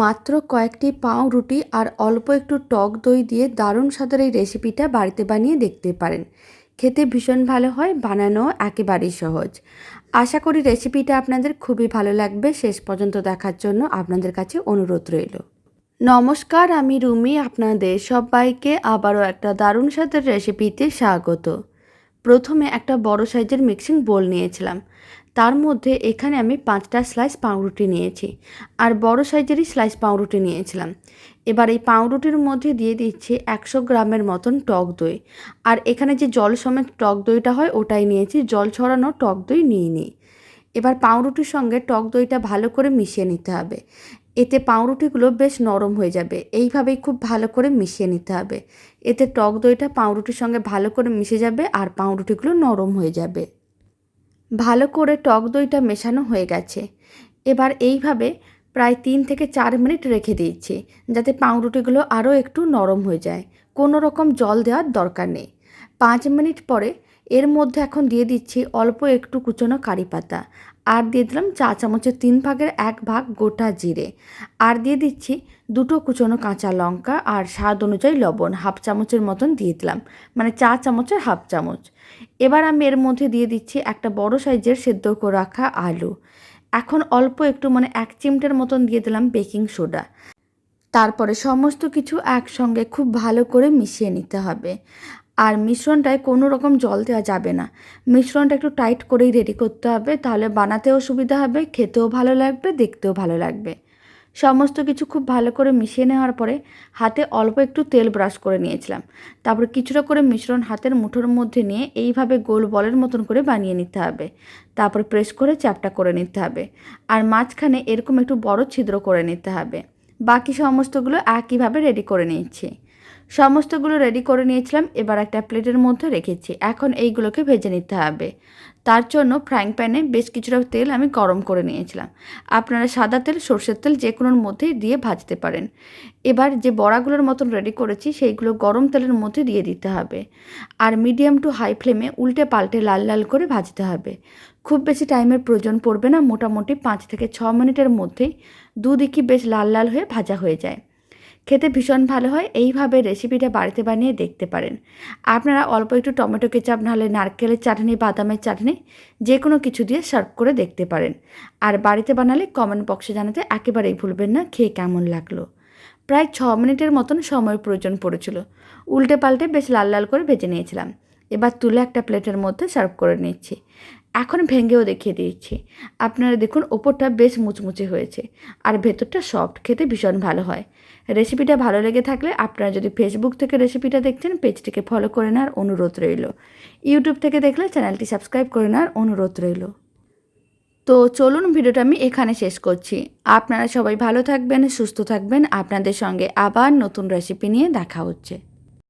মাত্র কয়েকটি পাউরুটি আর অল্প একটু টক দই দিয়ে দারুণ স্বাদের এই রেসিপিটা বাড়িতে বানিয়ে দেখতে পারেন। খেতে ভীষণ ভালো হয় বানানো একেবারেই সহজ। আশা করি রেসিপিটা আপনাদের খুবই ভালো লাগবে। শেষ পর্যন্ত দেখার জন্য আপনাদের কাছে অনুরোধ রইল। নমস্কার, আমি রুমি, আপনাদের সবাইকে আবারও একটা দারুণ স্বাদের রেসিপিতে স্বাগত। প্রথমে একটা বড় সাইজের মিক্সিং বোল নিয়েছিলাম। তার মধ্যে এখানে আমি পাঁচটা স্লাইস পাউরুটি নিয়েছি আর বড় সাইজেরই স্লাইস পাউরুটি নিয়েছিলাম। এবার এই পাউরুটির মধ্যে দিয়ে দিচ্ছি একশো গ্রামের মতন টক দই। আর এখানে যে জল সমেত টক দইটা হয়, ওটাই নিয়েছি। জল ছড়ানো টক দই নিয়ে নিই। এবার পাউরুটির সঙ্গে টক দইটা ভালো করে মিশিয়ে নিতে হবে। এতে পাউরুটিগুলো বেশ নরম হয়ে যাবে। এইভাবেই খুব ভালো করে মিশিয়ে নিতে হবে। এতে টক দইটা পাউরুটির সঙ্গে ভালো করে মিশে যাবে আর পাউরুটিগুলো নরম হয়ে যাবে। ভালো করে টক দইটা মেশানো হয়ে গেছে। এবার এইভাবে প্রায় তিন থেকে চার মিনিট রেখে দিয়েছি, যাতে পাউরুটিগুলো আরও একটু নরম হয়ে যায়। কোনো রকম জল দেওয়ার দরকার নেই। পাঁচ মিনিট পরে এর মধ্যে এখন দিয়ে দিচ্ছি অল্প একটু কুচনো কারি পাতা। আর দিয়ে দিলাম চা চামচের তিন ভাগের এক ভাগ গোটা জিরে। আর দিয়ে দিচ্ছি দুটো কুচনো কাঁচা লঙ্কা আর স্বাদ অনুযায়ী লবণ, হাফ চামচের মতন দিয়ে দিলাম মানে চা চামচের হাফ চামচ। এবার আমি এর মধ্যে দিয়ে দিচ্ছি একটা বড় সাইজের সেদ্ধ করে রাখা আলু। এখন অল্প একটু মানে এক চিমটের মতন দিয়ে দিলাম বেকিং সোডা। তারপরে সমস্ত কিছু একসঙ্গে খুব ভালো করে মিশিয়ে নিতে হবে। আর মিশ্রণটায় কোনো রকম জল দেওয়া যাবে না। মিশ্রণটা একটু টাইট করেই রেডি করতে হবে, তাহলে বানাতেও সুবিধা হবে, খেতেও ভালো লাগবে, দেখতেও ভালো লাগবে। সমস্ত কিছু খুব ভালো করে মিশিয়ে নেওয়ার পরে হাতে অল্প একটু তেল ব্রাশ করে নিয়েছিলাম। তারপর কিছুটা করে মিশ্রণ হাতের মুঠোর মধ্যে নিয়ে এইভাবে গোল বলের মতন করে বানিয়ে নিতে হবে। তারপর প্রেস করে চ্যাপটা করে নিতে হবে। আর মাঝখানে এরকম একটু বড় ছিদ্র করে নিতে হবে। বাকি সমস্তগুলো একইভাবে রেডি করে নিচ্ছি সমস্তগুলো রেডি করে নিয়েছিলাম, এবার একটা প্লেটের মধ্যে রেখেছি। এখন এইগুলোকে ভেজে নিতে হবে। তার জন্য ফ্রাইং প্যানে বেশ কিছুটা তেল আমি গরম করে নিয়েছিলাম। আপনারা সাদা তেল, সর্ষের তেল যে কোনোর মধ্যেই দিয়ে ভাজতে পারেন। এবার যে বড়াগুলোর মতন রেডি করেছি, সেইগুলো গরম তেলের মধ্যে দিয়ে দিতে হবে। আর মিডিয়াম টু হাই ফ্লেমে উল্টে পাল্টে লাল লাল করে ভাজতে হবে। খুব বেশি টাইমের প্রয়োজন পড়বে না, মোটামুটি পাঁচ থেকে ছ মিনিটের মধ্যেই দুদিকই বেশ লাল লাল হয়ে ভাজা হয়ে যায়। খেতে ভীষণ ভালো হয়, এইভাবে রেসিপিটা বাড়িতে বানিয়ে দেখতে পারেন। আপনারা অল্প একটু টমেটো কেচাপ, নাহলে নারকেলের চাটনি, বাদামের চাটনি যে কোনো কিছু দিয়ে সার্ভ করে দেখতে পারেন। আর বাড়িতে বানালে কমেন্ট বক্সে জানাতে একেবারেই ভুলবেন না, খেয়ে কেমন লাগল। প্রায় ছ মিনিটের মতন সময় প্রয়োজন পড়েছিল। উল্টে পাল্টে বেশ লাল লাল করে ভেজে নিয়েছিলাম। এবার তুলে একটা প্লেটের মধ্যে সার্ভ করে নিচ্ছি। এখন ভেঙেও দেখিয়ে দিয়েছি। আপনারা দেখুন, ওপরটা বেশ মুচমুচে হয়েছে আর ভেতরটা সফট খেতে ভীষণ ভালো হয়। রেসিপিটা ভালো লেগে থাকলে আপনারা যদি ফেসবুক থেকে রেসিপিটা দেখছেন, পেজটিকে ফলো করে নেওয়ার অনুরোধ রইল। ইউটিউব থেকে দেখলে চ্যানেলটি সাবস্ক্রাইব করে নেওয়ার অনুরোধ রইল। তো চলুন ভিডিওটা আমি এখানে শেষ করছি। আপনারা সবাই ভালো থাকবেন, সুস্থ থাকবেন। আপনাদের সঙ্গে আবার নতুন রেসিপি নিয়ে দেখা হচ্ছে।